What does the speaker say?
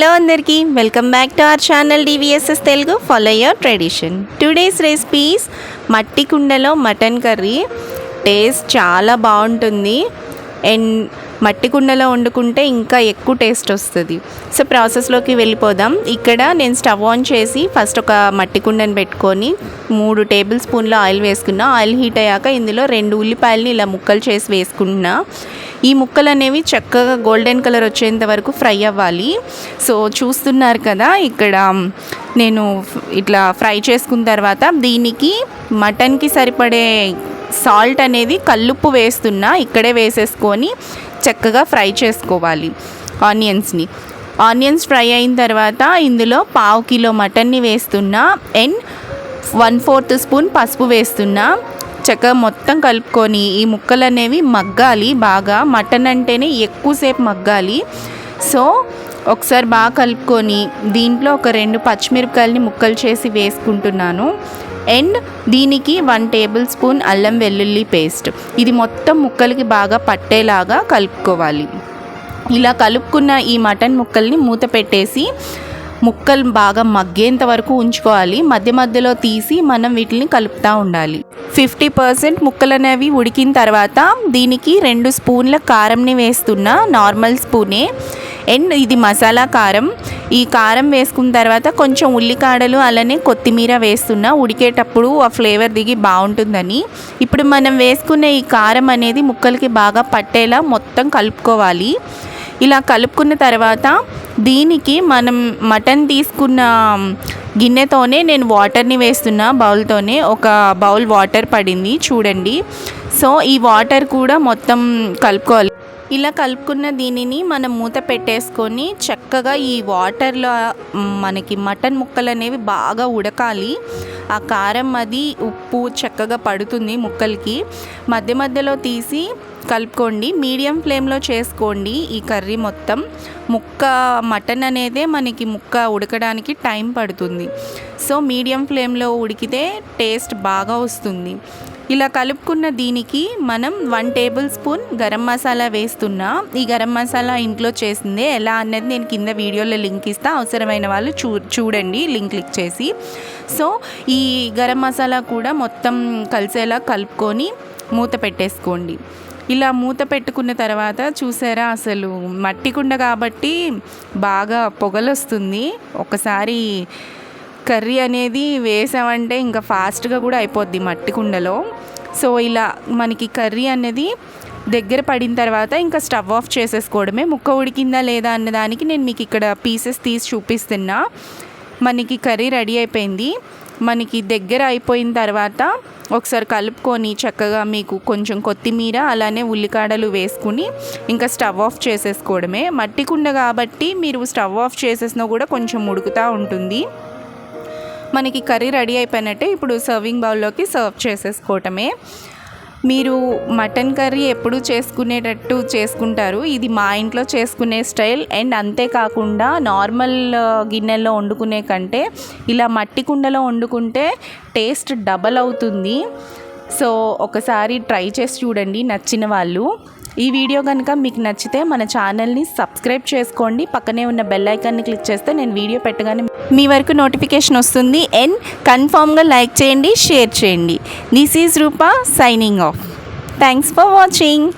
Hello అందరికీ welcome back to our channel DVSS Telugu follow your tradition today's recipes మట్టి కుండలో mutton curry. Taste చాలా బాగుంటుంది. And మట్టి కుండలో వండుకుంటే ఇంకా ఎక్కువ టేస్ట్ వస్తుంది. సో ప్రాసెస్లోకి వెళ్ళిపోదాం. ఇక్కడ నేను స్టవ్ ఆన్ చేసి ఫస్ట్ ఒక మట్టి కుండని పెట్టుకొని మూడు టేబుల్ స్పూన్ల ఆయిల్ వేసుకున్నా. ఆయిల్ హీట్ అయ్యాక ఇందులో రెండు ఉల్లిపాయలని ఇలా ముక్కలు చేసి వేసుకుంటున్నా ఈ ముక్కలు అనేవి చక్కగా గోల్డెన్ కలర్ వచ్చేంత వరకు ఫ్రై అవ్వాలి. సో చూస్తున్నారు కదా ఇక్కడ నేను ఇట్లా ఫ్రై చేసుకున్న తర్వాత దీనికి మటన్కి సరిపడే సాల్ట్ అనేది కల్లుప్పు వేస్తున్నా ఇక్కడే వేసేసుకొని చక్కగా ఫ్రై చేసుకోవాలి ఆనియన్స్ని. ఆనియన్స్ ఫ్రై అయిన తర్వాత ఇందులో పావు కిలో మటన్ని వేస్తున్నా అండ్ వన్ ఫోర్త్ స్పూన్ పసుపు వేస్తున్నా. చక్కగా మొత్తం కలుపుకొని ఈ ముక్కలు అనేవి మగ్గాలి బాగా. మటన్ అంటేనే ఎక్కువసేపు మగ్గాలి. సో ఒకసారి బాగా కలుపుకొని దీంట్లో ఒక రెండు పచ్చిమిరపకాయలని ముక్కలు చేసి వేసుకుంటున్నాను. అండ్ దీనికి వన్ టేబుల్ స్పూన్ అల్లం వెల్లుల్లి పేస్ట్. ఇది మొత్తం ముక్కలకి బాగా పట్టేలాగా కలుపుకోవాలి. ఇలా కలుపుకున్న ఈ మటన్ ముక్కల్ని మూత పెట్టేసి ముక్కలు బాగా మగ్గేంత వరకు ఉంచుకోవాలి. మధ్య మధ్యలో తీసి మనం వీటిని కలుపుతూ ఉండాలి. ఫిఫ్టీ పర్సెంట్ ముక్కలు అనేవి ఉడికిన తర్వాత దీనికి రెండు స్పూన్ల కారంని వేస్తున్న నార్మల్ స్పూనే. అండ్ ఇది మసాలా కారం. ఈ కారం వేసుకున్న తర్వాత కొంచెం ఉల్లికాడలు అలానే కొత్తిమీర వేస్తున్నా ఉడికేటప్పుడు ఆ ఫ్లేవర్ దిగి బాగుంటుందని. ఇప్పుడు మనం వేసుకున్న ఈ కారం అనేది ముక్కలకి బాగా పట్టేలా మొత్తం కలుపుకోవాలి. ఇలా కలుపుకున్న తర్వాత దీనికి మనం మటన్ తీసుకున్న గిన్నెతోనే నేను వాటర్ని వేస్తున్నా బౌల్తోనే. ఒక బౌల్ వాటర్ పడింది చూడండి. సో ఈ వాటర్ కూడా మొత్తం కలుపుకోవాలి. ఇలా కలుపుకున్న దీనిని మనం మూత పెట్టేసుకొని చక్కగా ఈ వాటర్లో మనకి మటన్ ముక్కలు అనేవి బాగా ఉడకాలి. ఆ కారం అది ఉప్పు చక్కగా పడుతుంది ముక్కలకి. మధ్య మధ్యలో తీసి కలుపుకోండి. మీడియం ఫ్లేమ్లో చేసుకోండి ఈ కర్రీ మొత్తం. ముక్క మటన్ అనేదే మనకి ముక్క ఉడకడానికి టైం పడుతుంది. సో మీడియం ఫ్లేమ్లో ఉడికితే టేస్ట్ బాగా వస్తుంది. ఇలా కలుపుకున్న దీనికి మనం one tablespoon garam masala వేస్తున్నా. ఈ గరం మసాలా ఇంట్లో చేసిందే ఎలా అన్నది నేను కింద వీడియోలో లింక్ ఇస్తా. అవసరమైన వాళ్ళు చూ చూడండి లింక్ క్లిక్ చేసి. సో ఈ గరం మసాలా కూడా మొత్తం కలిసేలా కలుపుకొని మూత పెట్టేసుకోండి. ఇలా మూత పెట్టుకున్న తర్వాత చూసారా అసలు మట్టి కుండ కాబట్టి బాగా పొగలొస్తుంది. ఒకసారి కర్రీ అనేది వేసామంటే ఇంకా ఫాస్ట్గా కూడా అయిపోద్ది మట్టి కుండలో. సో ఇలా మనకి కర్రీ అనేది దగ్గర పడిన తర్వాత ఇంకా స్టవ్ ఆఫ్ చేసేసుకోవడమే. ముక్క ఉడికిందా లేదా అన్నదానికి నేను మీకు ఇక్కడ పీసెస్ తీసి చూపిస్తున్నా. మనకి కర్రీ రెడీ అయిపోయింది. మనకి దగ్గర అయిపోయిన తర్వాత ఒకసారి కలుపుకొని చక్కగా మీకు కొంచెం కొత్తిమీర అలానే ఉల్లికాడలు వేసుకుని ఇంకా స్టవ్ ఆఫ్ చేసేసుకోవడమే. మట్టి కుండ కాబట్టి మీరు స్టవ్ ఆఫ్ చేసేసినా కూడా కొంచెం ఉడుకుతూ ఉంటుంది. మనకి కర్రీ రెడీ అయిపోయినట్టే ఇప్పుడు సర్వింగ్ బౌల్లోకి సర్వ్ చేసేసుకోవటమే. మీరు మటన్ కర్రీ ఎప్పుడు చేసుకునేటట్టు చేసుకుంటారు. ఇది మా ఇంట్లో చేసుకునే స్టైల్. అండ్ అంతేకాకుండా నార్మల్ గిన్నెల్లో వండుకునే కంటే ఇలా మట్టి కుండలో వండుకుంటే టేస్ట్ డబల్ అవుతుంది. సో ఒకసారి ట్రై చేసి చూడండి నచ్చిన వాళ్ళు. ఈ వీడియో కనుక మీకు నచ్చితే మన ఛానల్ని సబ్స్క్రైబ్ చేసుకోండి. పక్కనే ఉన్న బెల్ ఐకాన్ని క్లిక్ చేస్తే నేను వీడియో పెట్టగానే మీ వరకు నోటిఫికేషన్ వస్తుంది. అండ్ కన్ఫామ్గా లైక్ చేయండి షేర్ చేయండి. This is Rupa signing off. Thanks for watching.